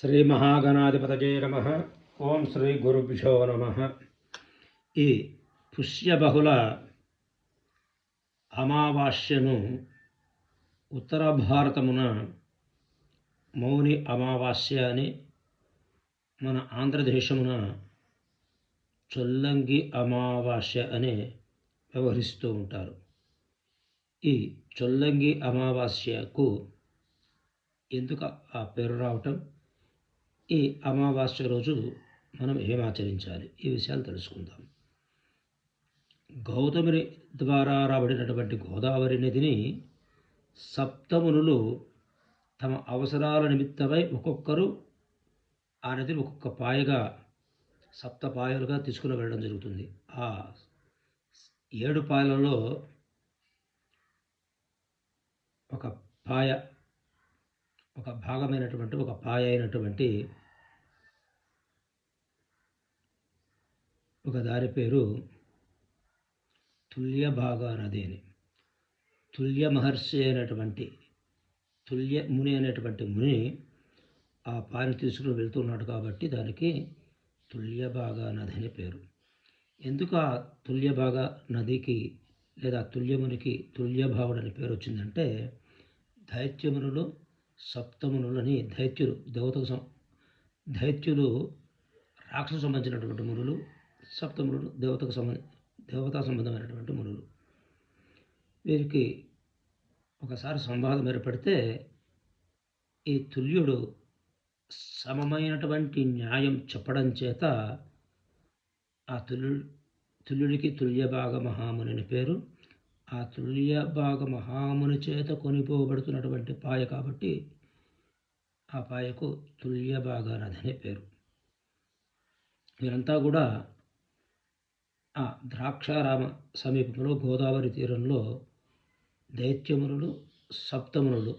శ్రీ మహాగణాధిపతజే నమ. ఓం శ్రీ గురుభ్యో నమ. ఈ పుష్యబహుళ అమావాస్యను ఉత్తర భారతమున మౌని అమావాస్య అని మన ఆంధ్రదేశమున చొల్లంగి అమావాస్య అని వ్యవహరిస్తూ ఉంటారు. ఈ చొల్లంగి అమావాస్యకు ఎందుకు ఆ పేరు రావటం? ఈ అమావాస్య రోజు మనం ఏం ఆచరించాలి? ఈ విషయాలు తెలుసుకుందాం. గౌతముని ద్వారా రాబడినటువంటి గోదావరి నదిని సప్తమునులు తమ అవసరాల నిమిత్తమై ఒక్కొక్కరు ఆ నదిని ఒక్కొక్క పాయగా సప్త పాయలుగా తీసుకుని వెళ్ళడం జరుగుతుంది. ఆ ఏడు పాయలలో ఒక పాయ ఒక భాగమైనటువంటి ఒక పాయ అయినటువంటి ఒక దారి పేరు తుల్యభాగా నది అని. తుల్య మహర్షి అయినటువంటి తుల్య ముని అనేటువంటి ముని ఆ పాని తీసుకుని వెళ్తున్నాడు కాబట్టి దానికి తుల్యభాగా నది అని పేరు. ఎందుకు ఆ తుల్యభాగా నదికి లేదా తుల్యమునికి తుల్యభావుడు అని పేరు వచ్చిందంటే దైత్యమునులు సప్తమునులని దైత్యులు దేవతకు సం దైత్యులు రాక్షసు సంబంధించినటువంటి మునులు సప్తమునులు దేవతకు సంబంధ దేవతా సంబంధమైనటువంటి మునులు. వీరికి ఒకసారి సంవాదం ఏర్పడితే ఈ తుల్యుడు సమమైనటువంటి న్యాయం చెప్పడం చేత ఆ తుల్యుడు తుల్యుడికి తుల్యభాగ మహాముని పేరు. ఆ తుల్యభాగ మహాముని చేత కొనిపోబడుతున్నటువంటి పాయ కాబట్టి ఆ పాయకు తుల్యభాగ నది పేరు. వీరంతా కూడా ఆ ద్రాక్షారామ సమీపంలో గోదావరి తీరంలో దైత్యమునులు సప్తమునులు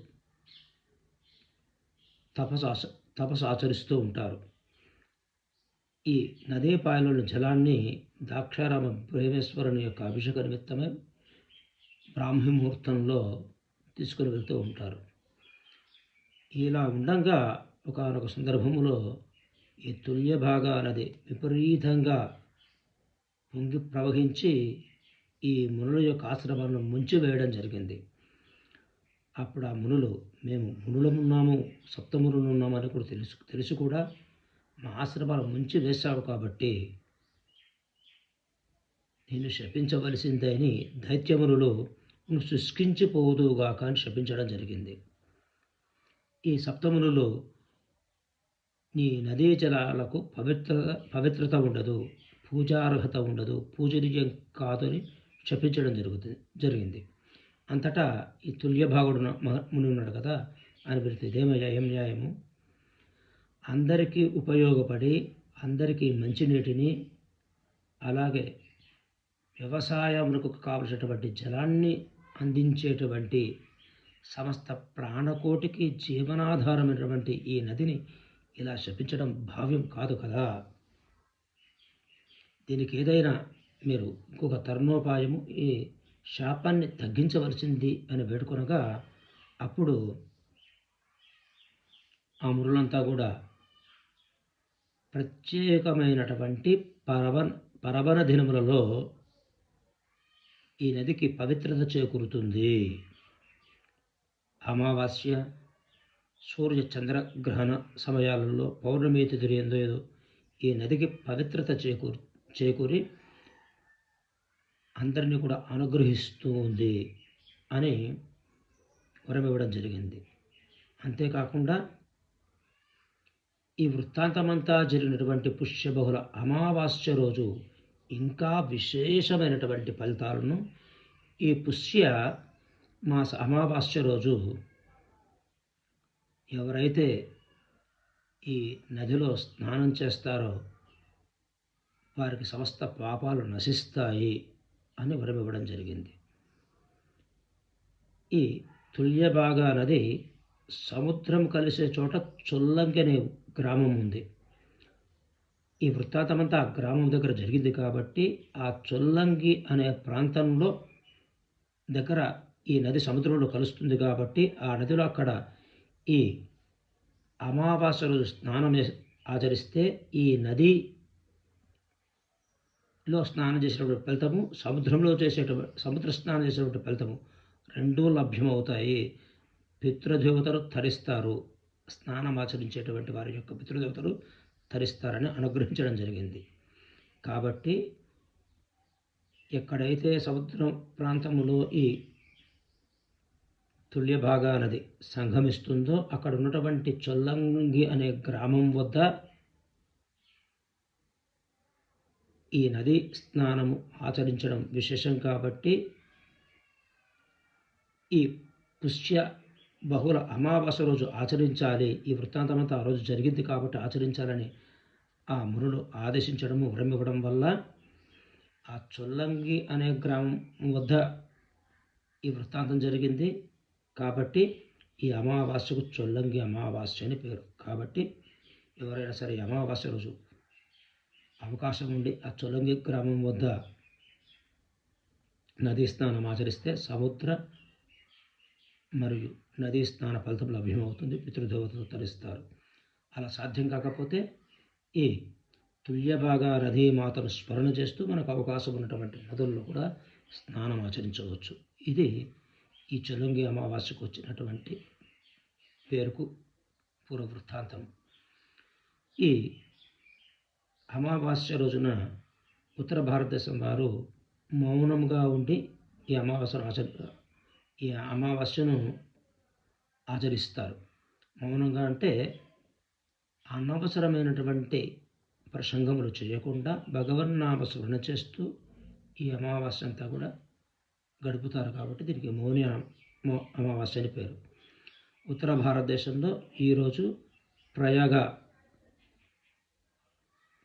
తపసాచ తపస్సు ఆచరిస్తూ ఉంటారు. ఈ నదీ పాయలోని జలాన్ని ద్రాక్షారామ ప్రేమేశ్వరుని యొక్క అభిషేక నిమిత్తమే బ్రాహ్మీ ముహూర్తంలో తీసుకుని వెళ్తూ ఉంటారు. ఇలా ఉండగా ఒకనొక సందర్భంలో ఈ తుల్య భాగాలది విపరీతంగా పొంగి ప్రవహించి ఈ మునుల యొక్క ఆశ్రమాలను ముంచివేయడం జరిగింది. అప్పుడు ఆ మునులు మేము మునులమున్నాము సప్తమునులు ఉన్నాము అని కూడా తెలుసు తెలుసు కూడా. మా ఆశ్రమాలు ముంచి వేశావు కాబట్టి నేను శపించవలసిందే అని దైత్యమునులు నువ్వు శుష్కించిపోదుగాక అని శపించడం జరిగింది. ఈ సప్తములలో నీ నదీ జలాలకు పవిత్ర పవిత్రత ఉండదు పూజార్హత ఉండదు పూజనీయం కాదని శపించడం జరుగుతుంది జరిగింది. అంతటా ఈ తుల్యభాగుడు ముని ఉన్నాడు కదా అని పెడితే ఇదేమయ్యా ఏం న్యాయము అందరికీ ఉపయోగపడి అందరికీ మంచినీటిని అలాగే వ్యవసాయములకు కావలసినటువంటి జలాన్ని అందించేటువంటి సమస్త ప్రాణకోటికి జీవనాధారమైనటువంటి ఈ నదిని ఇలా శపించడం భావ్యం కాదు కదా. దీనికి ఏదైనా మీరు ఇంకొక తరుణోపాయము ఈ శాపాన్ని తగ్గించవలసింది అని వేడుకొనగా అప్పుడు ఆ మురులంతా కూడా ప్రత్యేకమైనటువంటి పరవన్ పరవన దినములలో ఈ నదికి పవిత్రత చేకూరుతుంది. అమావాస్య సూర్య చంద్రగ్రహణ సమయాలలో పౌర్ణమి తిథి ఏందో ఏదో ఈ నదికి పవిత్రత చేకూరు చేకూరి అందరినీ కూడా అనుగ్రహిస్తూ ఉంది అని వరమివ్వడం జరిగింది. అంతేకాకుండా ఈ వృత్తాంతమంతా జరిగినటువంటి పుష్యబహుళ అమావాస్య రోజు ఇంకా విశేషమైనటువంటి ఫలితాలను ఈ పుష్య మాస అమావాస్య రోజు ఎవరైతే ఈ నదిలో స్నానం చేస్తారో వారికి సమస్త పాపాలు నశిస్తాయి అని వరమివ్వడం జరిగింది. ఈ తుల్యభాగా నది సముద్రం కలిసే చోట చొల్లంకనే గ్రామం ఉంది. ఈ వృత్తాంతమంతా ఆ గ్రామం దగ్గర జరిగింది కాబట్టి ఆ చొల్లంగి అనే ప్రాంతంలో దగ్గర ఈ నది సముద్రంలో కలుస్తుంది కాబట్టి ఆ నదిలో అక్కడ ఈ అమావాస్య రోజు స్నానం ఆచరిస్తే ఈ నదిలో స్నానం చేసినటువంటి ఫలితము సముద్రంలో చేసేటువంటి సముద్ర స్నానం చేసేటువంటి ఫలితము రెండూ లభ్యమవుతాయి. పితృదేవతలు తరిస్తారు స్నానం ఆచరించేటువంటి వారి యొక్క పితృదేవతలు ధరిస్తారని అనుగ్రహించడం జరిగింది. కాబట్టి ఎక్కడైతే సముద్రం ప్రాంతములో ఈ తుల్యభాగా నది సంగమిస్తుందో అక్కడ ఉన్నటువంటి చొల్లంగి అనే గ్రామం వద్ద ఈ నది స్నానము ఆచరించడం విశేషం కాబట్టి ఈ పుష్య బహుళ అమావాస్య రోజు ఆచరించాలి. ఈ వృత్తాంతం అంతా ఆ రోజు జరిగింది కాబట్టి ఆచరించాలని ఆ మునులు ఆదేశించడము వరమివ్వడం వల్ల ఆ చొల్లంగి అనే గ్రామం వద్ద ఈ వృత్తాంతం జరిగింది. కాబట్టి ఈ అమావాస్యకు చొల్లంగి అమావాస్య అని పేరు. కాబట్టి ఎవరైనా సరే అమావాస్య రోజు అవకాశం ఉండి ఆ చొల్లంగి గ్రామం వద్ద నదీ స్నానం ఆచరిస్తే సముద్ర మరియు నదీ స్నాన ఫలితం లభ్యమవుతుంది పితృదేవతలు తరిస్తారు అలా సాధ్యం కాకపోతే ఈ తుల్యభాగా నదీ మాతను స్మరణ చేస్తూ మనకు అవకాశం ఉన్నటువంటి నదుల్లో కూడా స్నానం ఆచరించవచ్చు. ఇది ఈ చొలంగి అమావాస్యకు వచ్చినటువంటి పేరుకు పూర్వ వృత్తాంతం ఈ అమావాస్య రోజున ఉత్తర భారతదేశం వారు మౌనంగా ఉండి ఈ అమావాస్యను ఆచరి ఈ అమావాస్యను ఆచరిస్తారు. మౌనంగా అంటే అనవసరమైనటువంటి ప్రసంగములు చేయకుండా భగవన్నామ స్మరణ చేస్తూ ఈ అమావాస్య అంతా కూడా గడుపుతారు కాబట్టి దీనికి మౌని అమ- అమావాస్య అని పేరు. ఉత్తర భారతదేశంలో ఈరోజు ప్రయాగ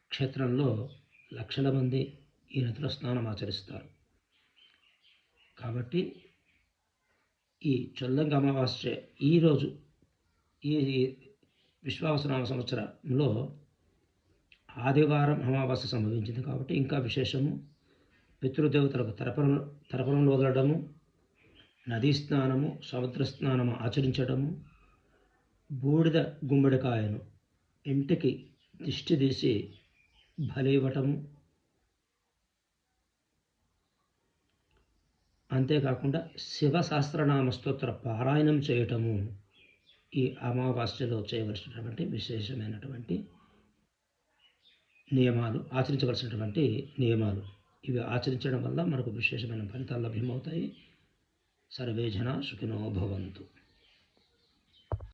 క్షేత్రంలో లక్షల మంది ఈ నదిలో స్నానం ఆచరిస్తారు. కాబట్టి ఈ చొల్లంగి అమావాస్య ఈరోజు ఈ విశ్వావసనామ సంవత్సరంలో ఆదివారం అమావాస్య సంభవించింది కాబట్టి ఇంకా విశేషము. పితృదేవతలకు తరపన తరపరంలో వదలడము నదీ స్నానము సముద్ర స్నానము ఆచరించడము బూడిద గుమ్మడికాయను ఇంటికి దిష్టి తీసి బలివ్వటము అంతేకాకుండా శివ సహస్రనామ స్తోత్ర పారాయణం చేయటము ఈ అమావాస్యలో చేయవలసినటువంటి విశేషమైనటువంటి నియమాలు ఆచరించవలసినటువంటి నియమాలు. ఇవి ఆచరించడం వల్ల మనకు విశేషమైన ఫలితాలు లభ్యమవుతాయి. సర్వే జన సుఖినో భవంతు.